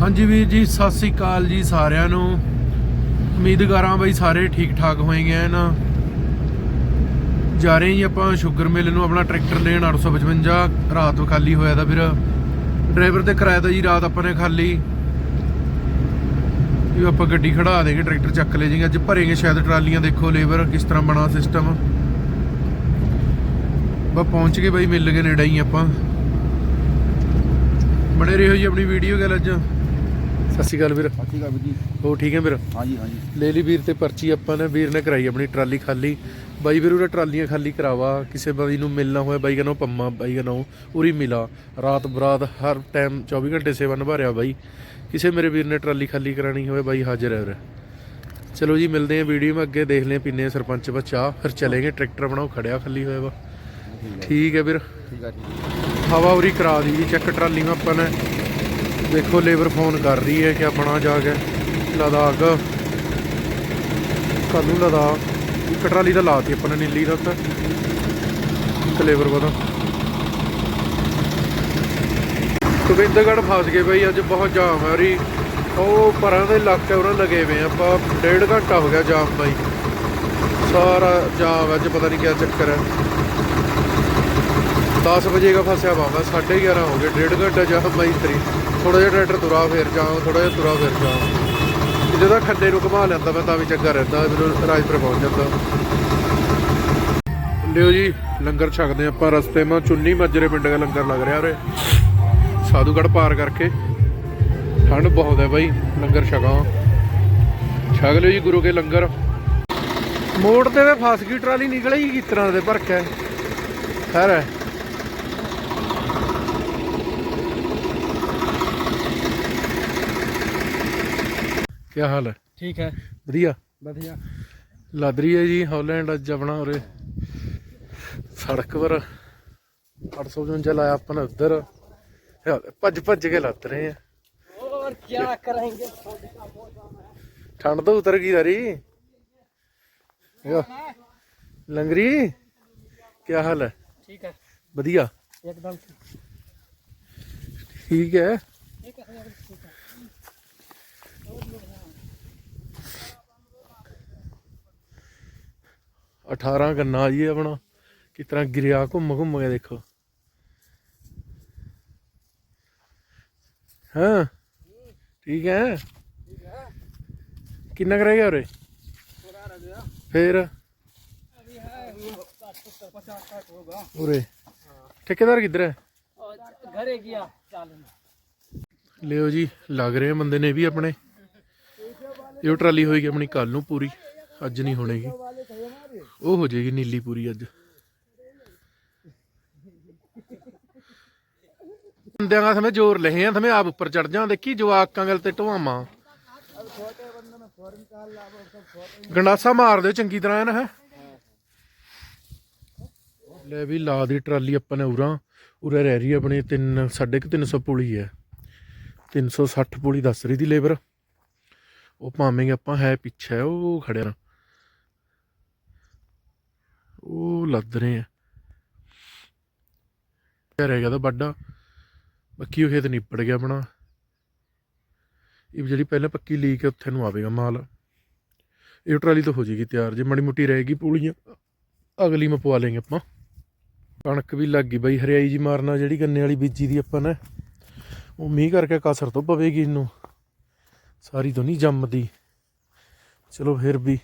ਹਾਂਜੀ ਵੀਰ ਜੀ, ਸਤਿ ਸ੍ਰੀ ਅਕਾਲ ਜੀ ਸਾਰਿਆਂ ਨੂੰ। ਉਮੀਦ ਕਰਾਂ ਬਈ ਸਾਰੇ ਠੀਕ ਠਾਕ ਹੋਏਗੇ ਨਾ। ਜਾ ਰਹੇ ਜੀ ਆਪਾਂ ਸ਼ੂਗਰ ਮਿਲ ਨੂੰ ਆਪਣਾ ਟਰੈਕਟਰ ਲੈਣ 855 ਰਾਤ ਖਾਲੀ ਹੋਇਆ ਤਾਂ ਫਿਰ। ਡਰਾਈਵਰ ਤੇ ਕਿਰਾਇਆ ਤਾਂ ਜੀ ਰਾਤ ਆਪਾਂ ਨੇ ਖਾਲੀ। ਵੀ ਆਪਾਂ ਗੱਡੀ ਖੜਾ ਦੇਗੇ, ਟਰੈਕਟਰ ਚੱਕ ਲੈ ਜਾਏਗੇ ਅੱਜ ਭਰੇਗੇ ਸ਼ਾਇਦ ਟਰਾਲੀਆਂ, ਦੇਖੋ ਲੇਬਰ ਕਿਸ ਤਰ੍ਹਾਂ ਬਣਾ ਸਿਸਟਮ ਬਾ ਪਹੁੰਚ ਗਏ ਬਾਈ, ਮਿਲ ਗਏ ਨੇੜੇ ਹੀ ਆਪਾਂ। ਬਣੇ ਰਹੋ ਜੀ ਆਪਣੀ ਵੀਡੀਓ ਗੱਲ ਅੱਜ। ਸਤਿ ਸ਼੍ਰੀ ਅਕਾਲ ਵੀਰ। ਸਤਿ ਸ਼੍ਰੀ ਅਕਾਲ ਵੀਰ ਜੀ। ਹੋ ਠੀਕ ਹੈ ਵੀਰ? ਹਾਂਜੀ ਹਾਂਜੀ। ਲੈ ਲਈ ਵੀਰ ਤੇ ਪਰਚੀ ਆਪਾਂ ਨੇ ਵੀਰ ਨੇ ਕਰਾਈ ਆਪਣੀ ਟਰਾਲੀ ਖਾਲੀ। ਬਾਈ ਵੀਰ ਉਹਦਾ ਟਰਾਲੀਆਂ ਖਾਲੀ ਕਰਾਵਾ ਕਿਸੇ ਬਾਈ ਨੂੰ ਮਿਲਣਾ ਹੋਇਆ ਬਾਈ ਕਹਿੰਦਾ ਪੰਮਾ ਬਾਈ ਕਹਿੰਦਾ ਉਰੀ ਮਿਲਾ। ਰਾਤ ਬਰਾਤ ਹਰ ਟਾਈਮ 24 ਘੰਟੇ ਸੇਵਾ ਨਿਭਾ ਰਿਹਾ ਬਾਈ। ਕਿਸੇ ਮੇਰੇ ਵੀਰ ਨੇ ਟਰਾਲੀ ਖਾਲੀ ਕਰਾਣੀ ਹੋਵੇ ਬਾਈ ਹਾਜ਼ਰ ਹੈ ਵੀਰ ਚਲੋ ਜੀ ਮਿਲਦੇ ਆਂ ਵੀਡੀਓ में ਅੱਗੇ ਦੇਖ ਲਿਆ ਪੀਨੇ ਸਰਪੰਚ ਬੱਚਾ। ਫਿਰ ਚਲੇਗੇ ਟਰੈਕਟਰ ਬਣਾਓ ਖੜਿਆ ਖਾਲੀ ਹੋਇਆ ਵਾ। ਠੀਕ ਹੈ। ਵੀਰ। ਠੀਕ ਆ ਠੀਕ ਹਵਾ ਉਰੀ ਕਰਾ ਦੀ ਜੀ ਚੈੱਕ ਟਰਾਲੀ ਨੂੰ ਆਪਾਂ ਨੇ। ਦੇਖੋ ਲੇਬਰ ਫੋਨ ਕਰ ਰਹੀ ਹੈ ਕਿ ਆਪਣਾ ਜਾ ਕੇ ਲਦਾਖ। ਕੱਲੂ ਲਦਾਖ। ਇੱਕ ਟਰਾਲੀ ਤਾਂ ਲਾਤੀ ਆਪਾਂ ਨੇ ਨੀਲੀ ਦਾ ਉੱਤੇ ਇੱਕ ਲੇਬਰ ਵਧਾ ਗੋਬਿੰਦਗੜ੍ਹ ਫਸ ਗਏ ਬਈ, ਅੱਜ ਬਹੁਤ ਜਾਮ ਹੈ ਉਰੀ। ਉਹ ਪਰਾਂ ਦੇ ਇਲਾਕੇ ਉਹਨਾਂ ਲਗੇ ਹੋਏ ਆ, ਆਪਾਂ ਡੇਢ ਘੰਟਾ ਹੋ ਗਿਆ ਜਾਮ ਬਾਈ। ਸਾਰਾ ਜਾਮ ਅੱਜ ਪਤਾ ਨਹੀਂ ਕੀ ਚੱਕਰ ਹੈ। 10 ਵਜੇ ਦਾ ਫਸਿਆ ਪਾਉਂਦਾ ਮੈਂ 11:30 ਹੋ ਗਏ, ਡੇਢ ਘੰਟਾ ਜਾਂ ਬਾਈ ਤਰੀ। ਥੋੜਾ ਜਿਹਾ ਟਰੈਕਟਰ ਤੁਰਾ ਫੇਰ ਜਾਵਾਂ ਥੋੜਾ ਜਿਹਾ ਤੁਰਾ ਫੇਰ ਜਾਵਾਂ ਜਦੋਂ ਖੱਡੇ ਨੂੰ ਘੁਮਾ ਲੈਂਦਾ ਮੈਂ ਤਾਂ ਵੀ ਚੰਗਾ ਰਹਿੰਦਾ ਮੈਨੂੰ ਰਾਜਪੁਰ ਪਹੁੰਚ ਜਾਂਦਾ। ਲਿਓ ਜੀ, ਲੰਗਰ ਛਕਦੇ ਹਾਂ ਆਪਾਂ ਰਸਤੇ ਮਾ, ਚੁੰਨੀ ਮੱਜਰੇ ਪਿੰਡ ਦਾ ਲੰਗਰ ਲੱਗ ਰਿਹਾ ਉਰੇ। ਸਾਧੂਗੜ ਪਾਰ ਕਰਕੇ। ਠੰਡ ਬਹੁਤ ਹੈ ਬਾਈ, ਲੰਗਰ ਛਕਾਂ ਛਕ ਲਿਓ ਜੀ ਗੁਰੂ ਕੇ ਲੰਗਰ। ਮੋੜ ਤੇ ਵੇ ਫਸ ਗਈ, ਟਰਾਲੀ ਨਿਕਲੇ ਹੀ ਕਿਸ ਤਰ੍ਹਾਂ ਦੇ ਭਰ ਖੈਰ ਹੈ। ਕੀ ਹਾਲ ਹੈ? ਠੀਕ ਹੈ। ਵਧੀਆ। ਵਧੀਆ। ਲਾਦਰੀ ਹੈ ਜੀ ਹਾਲੈਂਡ ਅੱਜ ਆਪਣਾ ਉਰੇ। ਸੜਕ ਪਰ 855 ਲਾਇਆ ਆਪਾਂ ਨੇ ਉਧਰ ਭੱਜ ਭੱਜ ਕੇ ਲੱਤ ਰਹੇ ਆ। ਹੋਰ ਕੀ ਕਰਾਂਗੇ? ਠੰਡ ਤਾਂ ਉਤਰ ਗਈ ਸਾਰੀ। ਲੰਗਰੀ ਕੀ ਹਾਲ ਹੈ? ਠੀਕ ਹੈ। ਵਧੀਆ। ਇੱਕਦਮ ਠੀਕ। ਹੈ। ਠੀਕ ਹੈ 18 ਗੰਨਾ ਜੀ ਆਪਣਾ, ਕਿਸ ਤਰ੍ਹਾਂ ਗਿਰਿਆ ਘੁੰਮ ਘੁੰਮ ਕੇ ਦੇਖੋ। ਹਾਂ, ਠੀਕ ਹੈ? ਕਿੰਨਾ ਰਹਿ ਗਿਆ ਉਰੇ? ਫੇਰ? ਉਰੇ। ਠੇਕੇਦਾਰ ਕਿੱਧਰ ਹੈ? ਘਰੇ ਗਿਆ ਚਾਲਨ ਲਿਓ ਜੀ, ਲੱਗ ਰਹੇ ਬੰਦੇ ਨੇ ਵੀ ਆਪਣੇ। ਇਹ ਟਰਾਲੀ ਹੋਏਗੀ ਆਪਣੀ ਕੱਲ ਨੂੰ ਪੂਰੀ, ਅੱਜ ਨਹੀਂ ਹੋਣੇਗੀ। ਉਹ ਹੋ ਜਾਏਗੀ ਨੀਲੀ ਪੂਰੀ ਅੱਜ। ਬੰਦਿਆਂ ਦਾ ਸਮੇਂ ਜ਼ੋਰ ਲਹੇ ਆ, ਸਮੇਂ ਆਪ ਉੱਪਰ ਚੜ ਜਾਂ ਦੇਖੀ ਜਵਾਕਾਂ ਗੱਲ ਤੇ ਢਵਾਵਾਂ ਗੰਡਾਸਾ ਮਾਰ ਦਿਓ ਚੰਗੀ ਤਰ੍ਹਾਂ ਨਾ ਹੈ। ਲੈ ਵੀ ਲਾ ਦੀ ਟਰਾਲੀ ਆਪਾਂ ਨੇ ਉਰਾਂ, ਉਰੇ ਰਹਿ ਰਹੀ ਹੈ ਆਪਣੀ 3 350 ਪੁਲੀ ਹੈ। 360 ਪੁਲੀ ਦੱਸ ਰਹੀ ਦੀ ਲੇਬਰ। ਉਹ ਭਾਵੇਂ ਆਪਾਂ ਹੈ ਪਿੱਛੇ, ਉਹ ਖੜਿਆ। ਨਾ ਉਹ ਲੱਦ ਰਹੇ ਆ। ਰਹਿ ਗਿਆ ਤਾਂ ਵੱਡਾ। ਬਾਕੀ ਉਹ ਖੇਤ ਨਿਪੜ ਗਿਆ ਆਪਣਾ। ਇਹ ਜਿਹੜੀ ਪਹਿਲਾਂ ਪੱਕੀ ਲੀਕ ਹੈ ਉੱਥੇ ਨੂੰ ਆਵੇਗਾ ਮਾਲ। ਇਹ ਟਰਾਲੀ ਤਾਂ ਹੋ ਜਾਏਗੀ ਤਿਆਰ। ਜੇ ਮਾੜੀ ਮੋਟੀ ਰਹੇਗੀ ਪੂਲੀਆਂ, ਅਗਲੀ ਮੈਂ ਪਵਾ ਲੇਂਗੇ ਆਪਾਂ। ਕਣਕ ਵੀ ਲੱਗ ਗਈ ਬਈ, ਹਰਿਆਈ ਜੀ ਮਾਰਨਾ, ਜਿਹੜੀ ਗੰਨੇ ਵਾਲੀ ਬੀਜੀ ਦੀ ਆਪਾਂ ਨੇ। ਉਹ ਮੀਂਹ ਕਰਕੇ ਕਸਰ ਤੋਂ ਪਵੇਗੀ ਇਹਨੂੰ। ਸਾਰੀ ਤੋਂ ਨਹੀਂ ਜੰਮਦੀ। ਚਲੋ ਫਿਰ ਵੀ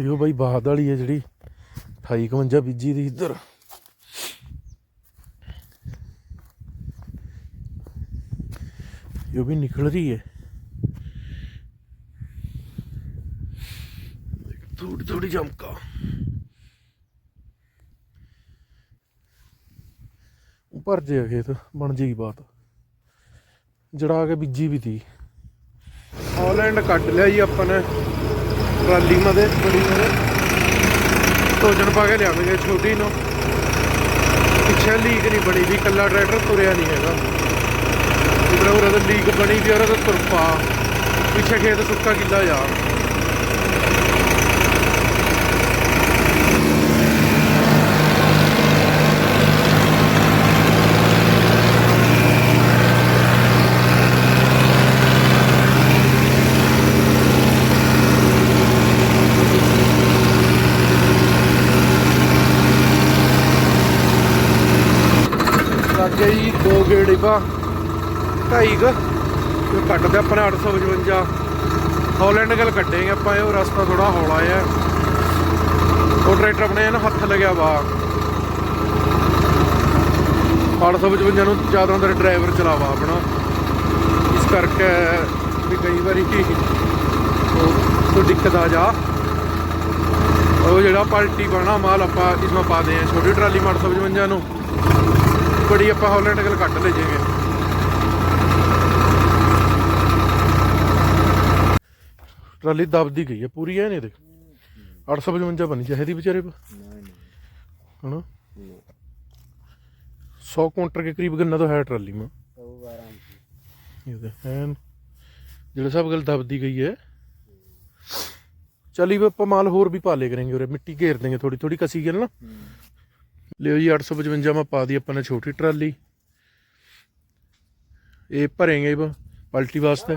ਉਹ ਬਾਈ ਬਾਦ ਵਾਲੀ ਹੈ ਜਿਹੜੀ 28 51 ਬੀਜੀ ਦੀ ਇੱਧਰ। ਇਹ ਵੀ ਨਿਕਲ ਰਹੀ ਹੈ। ਥੋੜੀ ਥੋੜੀ ਜਮਕਾ ਭਰ ਜੇ ਖੇਤ, ਬਣ ਜੇਗੀ ਬਾਤ। ਜੜਾ ਕੇ ਬੀਜੀ ਵੀ ਤੀ। ਹਾਲੈਂਡ ਕੱਟ ਲਿਆ ਜੀ ਆਪਾਂ ਨੇ। ਟਰਾਲੀ ਮਦੇ ਬੜੀ ਮਦੇ ਟੋਜਨ ਪਾ ਕੇ ਲਿਆਵਾਂਗੇ ਛੋਟੀ ਨੂੰ। ਪਿੱਛੇ ਲੀਕ ਨਹੀਂ ਬਣੀ ਵੀ ਕੱਲਾ ਟਰੈਕਟਰ ਤੁਰਿਆ ਨਹੀਂ ਹੈਗਾ। ਇਧਰ ਉਹ ਲੀਕ ਬਣੀ ਵੀ ਉਹਦਾ ਤੁਰਪਾ ਪਿੱਛੇ ਖੇਤ ਸੁੱਕਾ ਕਿੱਲਾ ਯਾਰ ਲੱਗੇ ਜੀ ਦੋ ਗੇੜੇ ਪਾ। ਢਾਈ ਕੁ। ਤੇ ਕੱਟਦੇ ਆਪਾਂ ਨੇ 855 ਹਾਲੈਂਡ ਗੱਲ ਕੱਢੇਗੇ ਆਪਾਂ ਇਹ ਉਹ ਰਸਤਾ ਥੋੜਾ ਹੌਲਾ ਹੈ ਉਹ ਟਰੈਕਟਰ ਆਪਣੇ ਨਾ ਹੱਥ ਲੱਗਿਆ ਵਾ। 855 ਨੂੰ ਜ਼ਿਆਦਾ ਅੰਦਰ ਡਰਾਈਵਰ ਚਲਾਵਾ ਆਪਣਾ। ਇਸ ਕਰਕੇ ਵੀ ਕਈ ਵਾਰੀ ਉਹ ਦਿੱਕਤ ਆ ਜਾ। ਉਹ ਜਿਹੜਾ ਪਲਟੀ ਬਣਾ ਮਾਲ ਆਪਾਂ, ਇਸ ਵਿੱਚ ਪਾ ਦੇ ਛੋਟੀ ਟਰਾਲੀ 855 ਨੂੰ। ਬੜੀ ਆਪਾਂ ਹਾਲੈਂਡ ਗੱਲ ਕੱਢ ਲੈ ਜੇਗੇ ਟਰਾਲੀ ਦਬਦੀ ਗਈ ਹੈ ਪੂਰੀ ਐ ਨੇ ਦੇਖ 855 ਬਣੀ ਚਾਹੀਦੀ ਵਿਚਾਰੇ ਪਾ ਹਨਾ? 100 ਕੁਇੰਟਲ ਕੇ ਕਰੀਬ ਗੰਨਾ ਤਾਂ ਹੈ ਟਰਾਲੀ ਮਾ। ਇਹ ਦੇ ਐਨ ਜਿਹੜੇ ਸਭ ਗੱਲ ਦਬਦੀ ਗਈ ਹੈ ਚਲੀ ਆਪਾਂ ਮਾਲ ਹੋਰ ਵੀ ਪਾ ਲੇ ਕਰਾਂਗੇ ਉਰੇ। ਮਿੱਟੀ ਘੇਰ ਦੇਂਗੇ ਥੋੜੀ ਥੋੜੀ ਕਸੀ ਗੱਲ ਨਾ। ਲਿਓ ਜੀ 855 ਮੈਂ ਪਾ ਦੀ ਆਪਾਂ ਨੇ ਛੋਟੀ ਟਰਾਲੀ। ਇਹ ਭਰੇਂਗੇ ਵਾ ਪਲਟੀ ਵਾਸਤੇ।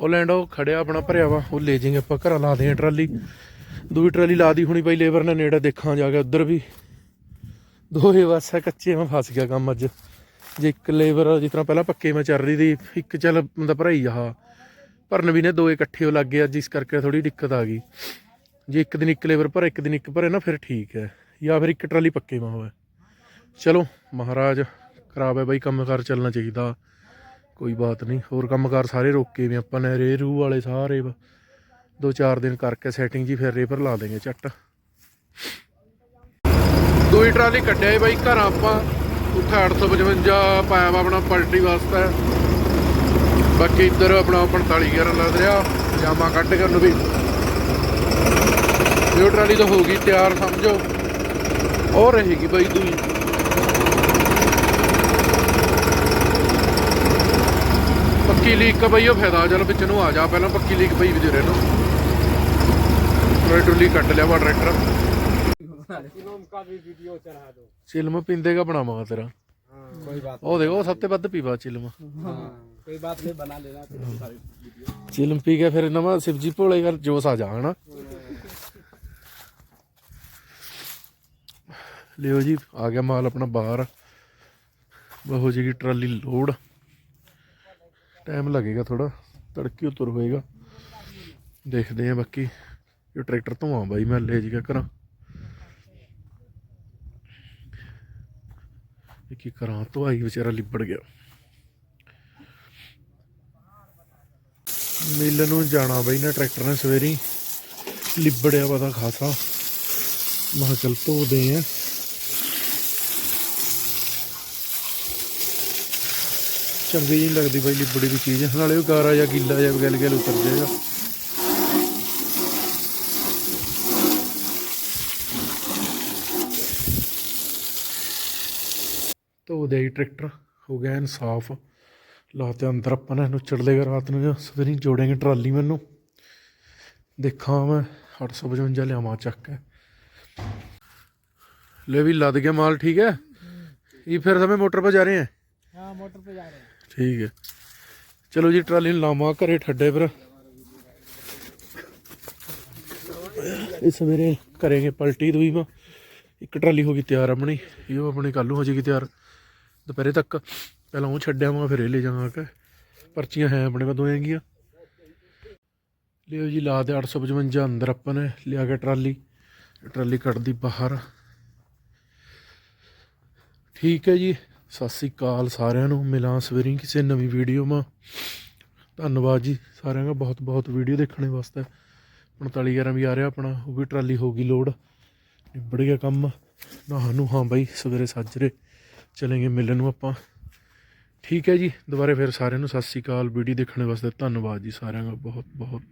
ਹਾਲੈਂਡ ਉਹ ਖੜਿਆ ਆਪਣਾ ਭਰਿਆ ਵਾ, ਉਹ ਲੈ ਜਾਏਂਗੇ ਆਪਾਂ, ਘਰਾਂ ਲਾ ਦੇ ਟਰਾਲੀ। ਦੂਜੀ ਟਰਾਲੀ ਲਾ ਦੀ ਹੁਣੀ ਬਈ, ਲੇਬਰ ਨੇ ਨੇੜੇ ਦੇਖਾਂ ਜਾ ਕੇ ਉਧਰ ਵੀ। ਦੋਹੇ ਵਾਸਾ ਕੱਚੇ ਮੈਂ ਫਸ ਗਿਆ ਕੰਮ ਅੱਜ। ਜੇ ਇੱਕ ਲੇਬਰ ਜਿਸ ਤਰ੍ਹਾਂ ਪਹਿਲਾਂ ਪੱਕੇ ਮੈਂ ਚੱਲ ਰਹੀ ਦੀ ਇੱਕ ਚੱਲ ਬੰਦਾ ਭਰਾਈ ਆ। ਭਰਨ ਵੀ ਨੇ ਦੋ ਇਕੱਠੇ ਹੋ ਲੱਗ ਗਏ ਅੱਜ, ਇਸ ਕਰਕੇ ਥੋੜੀ ਦਿੱਕਤ ਆ ਗਈ। ਜੇ ਇੱਕ ਦਿਨ ਇੱਕ ਲੇਬਰ ਭਰੇ, ਇੱਕ ਦਿਨ ਇੱਕ ਭਰੇ, ਨਾ ਫਿਰ ਠੀਕ ਹੈ। ਜਾਂ ਫਿਰ ਇੱਕ ਟਰਾਲੀ ਪੱਕੇ ਮਾ ਹੋਵੇ। ਚਲੋ, ਮਹਾਰਾਜ, ਖਰਾਬ ਹੈ ਬਾਈ, ਕੰਮਕਾਰ ਚੱਲਣਾ ਚਾਹੀਦਾ। ਕੋਈ ਬਾਤ ਨਹੀਂ, ਹੋਰ ਕੰਮਕਾਰ ਸਾਰੇ ਰੋਕੇ ਵੀ ਆਪਾਂ ਨੇ, ਰੇ ਰੂ ਵਾਲੇ ਸਾਰੇ। ਬ- ਦੋ ਚਾਰ ਦਿਨ ਕਰਕੇ ਸੈਟਿੰਗ ਜੀ ਫਿਰ ਰੇਪਰ ਲਾ ਦੇਂਗੇ ਝੱਟ। ਦੂਈ ਟਰਾਲੀ ਕੱਢਿਆ ਬਾਈ, ਘਰ ਆਪਾਂ। ਉੱਥੇ 855 ਪਾਇਆ ਵਾ ਆਪਣਾ ਪਲਟਰੀ ਵਾਸਤੇ। ਬਾਕੀ ਇੱਧਰ ਆਪਣਾ 45 11 ਲੱਗ ਰਿਹਾ, ਪਜਾਮਾ ਕੱਢ ਕੇ ਉਹਨੂੰ ਵੀ। ਇਹ ਟਰਾਲੀ ਤਾਂ ਹੋ ਗਈ ਤਿਆਰ, ਸਮਝੋ। ਉਹ ਰਹੇਗੀ ਬਾਈ ਦੂਈ ਪੱਕੀ ਲੀਕ ਕਾ ਬਈ ਉਹ ਫਾਇਦਾ ਚੱਲ ਵਿੱਚ ਨੂੰ ਆ ਜਾ ਪਹਿਲਾਂ ਪੱਕੀ ਲੀਕ ਪਈ ਵੀ ਦੇ ਰਹੇ ਨੂੰ ਟਰੈਕਟਰ ਲੀਕ ਕੱਟ ਲਿਆ ਵਾ ਟਰੈਕਟਰ इनोम का भी वीडियो चढ़ा दो ਚਿਲਮ ਪਿੰਦੇਗਾ ਬਣਾਵਾਂਗਾ ਤੇਰਾ हाँ कोई बात ਉਹ ਦੇਖੋ ਉਹ ਸਭ ਤੋਂ ਵੱਧ ਪੀਵਾ ਚਿਲਮ हाँ कोई बात नहीं बना लेना फिर सारी वीडियो ਚਿਲਮ ਪੀ ਕੇ ਫਿਰ ਨਵਾਂ ਸਿਵਜੀ ਭੋਲੇ ਘਰ ਜੋਸ ਆ ਜਾ ਹਨਾ ਲਿਓ ਜੀ, ਆ ਗਿਆ ਮਾਲ ਆਪਣਾ ਬਾਹਰ। ਬਹੁ ਜੀ ਟਰਾਲੀ ਲੋਡ। ਟਾਈਮ ਲੱਗੇਗਾ ਥੋੜਾ ਤੜਕੇ ਉਤਰ ਹੋਏਗਾ। ਦੇਖਦੇ ਆ ਬਾਕੀ, ਇਹ ਟਰੈਕਟਰ ਧੋਵਾਂ ਬਾਈ, ਮੈਂ ਲੈ ਜੀ ਕਰਾਂ ਇਹ ਕੀ ਕਰਾਂ ਧੋਾਈ ਵਿਚਾਰਾ ਲਿਬੜ ਗਿਆ। ਮਿਲ ਨੂੰ ਜਾਣਾ ਬਈ ਨਾ ਟਰੈਕਟਰ ਨੇ ਸਵੇਰੀ। ਲਿਬੜਿਆ ਪਤਾ ਖਾਸਾ। ਮਾ ਚਲ ਧੋਦੇ ਆ। ਚੰਗੀ ਨਹੀਂ ਲੱਗਦੀ ਬਈ ਲਿਬੜੀ ਦੀ ਚੀਜ਼ ਨਾਲੇ ਉਹ ਗਾਰਾ ਜਾਂ ਗਿੱਲਾ ਜਾਂ ਗਲ ਗਲ ਉਤਰ ਜਾਏਗਾ ਧੋਦੇ ਹੀ ਟਰੈਕਟਰ ਹੋ ਗਿਆ ਐਨ ਸਾਫ ਲਾਤੇ ਅੰਦਰ ਆਪਾਂ ਨੇ ਇਹਨੂੰ ਚੜਲੇਗਾ ਰਾਤ ਨੂੰ ਜਾਂ ਸਵੇਰੇ ਹੀ ਜੋੜਾਂਗੇ ਟਰਾਲੀ ਮੈਨੂੰ ਦੇਖਾਂ ਮੈਂ 855 ਲਿਆਵਾਂ ਚੱਕ ਕੇ ਲੈ ਵੀ ਲੱਦ ਗਿਆ ਮਾਲ ਠੀਕ ਹੈ ਇਹ ਫਿਰ ਸਮੇਂ ਮੋਟਰ 'ਤੇ ਜਾ ਰਹੇ ਹੈ हाँ मोटर पे जा रहे हैं ਠੀਕ ਹੈ। ਚਲੋ ਜੀ, ਟਰਾਲੀ ਨੂੰ ਲਾਵਾਂ, ਘਰੇ ਠੱਡੇ ਫਿਰ। ਇਹ ਸਵੇਰੇ ਕਰਾਂਗੇ ਪਲਟੀ ਦੂਈ ਮਾ। ਇੱਕ ਟਰਾਲੀ ਹੋ ਗਈ ਤਿਆਰ ਆਪਣੀ, ਇਹ ਆਪਣੀ ਕੱਲ ਨੂੰ ਹੋ ਜਾਏਗੀ ਤਿਆਰ। ਦੁਪਹਿਰੇ ਤੱਕ। ਪਹਿਲਾਂ ਉਹ ਛੱਡਿਆ ਮੈਂ ਫਿਰ ਇਹ ਲੈ ਜਾਵਾਂ ਕਿ ਪਰਚੀਆਂ ਹੈ ਆਪਣੇ ਕੋਲ ਦੋਏਗੀਆਂ ਲਿਓ ਜੀ, ਲਾ ਦੇ 855 ਅੰਦਰ ਆਪਾਂ ਨੇ, ਲਿਆ ਕੇ ਟਰਾਲੀ। ਟਰਾਲੀ ਕੱਢਦੀ ਬਾਹਰ। ਠੀਕ ਹੈ ਜੀ। ਸਤਿ ਸ੍ਰੀ ਅਕਾਲ ਸਾਰਿਆਂ ਨੂੰ। ਮਿਲਾਂ ਸਵੇਰੇ ਕਿਸੇ ਨਵੀਂ ਵੀਡੀਓ ਮਾ ਧੰਨਵਾਦ ਜੀ ਸਾਰਿਆਂ ਦਾ। ਬਹੁਤ ਬਹੁਤ ਵੀਡੀਓ ਦੇਖਣੇ ਵਾਸਤੇ। 45 11 ਵੀ ਆ ਰਿਹਾ ਆਪਣਾ। ਉਹ ਵੀ ਟਰਾਲੀ ਹੋ ਗਈ ਲੋਡ ਨਿਬੜ ਗਿਆ ਕੰਮ। ਨਾ ਨੂੰ ਹਾਂ ਬਾਈ, ਸਵੇਰੇ ਸਾਜਰੇ ਚਲेंगे ਮਿਲਣ ਨੂੰ ਆਪਾਂ। ਠੀਕ ਹੈ ਜੀ। ਦੁਬਾਰੇ ਫਿਰ ਸਾਰਿਆਂ ਨੂੰ ਸਤਿ ਸ੍ਰੀ ਅਕਾਲ। ਵੀਡੀਓ ਦੇਖਣ ਵਾਸਤੇ ਧੰਨਵਾਦ ਜੀ ਸਾਰਿਆਂ ਦਾ। ਬਹੁਤ ਬਹੁਤ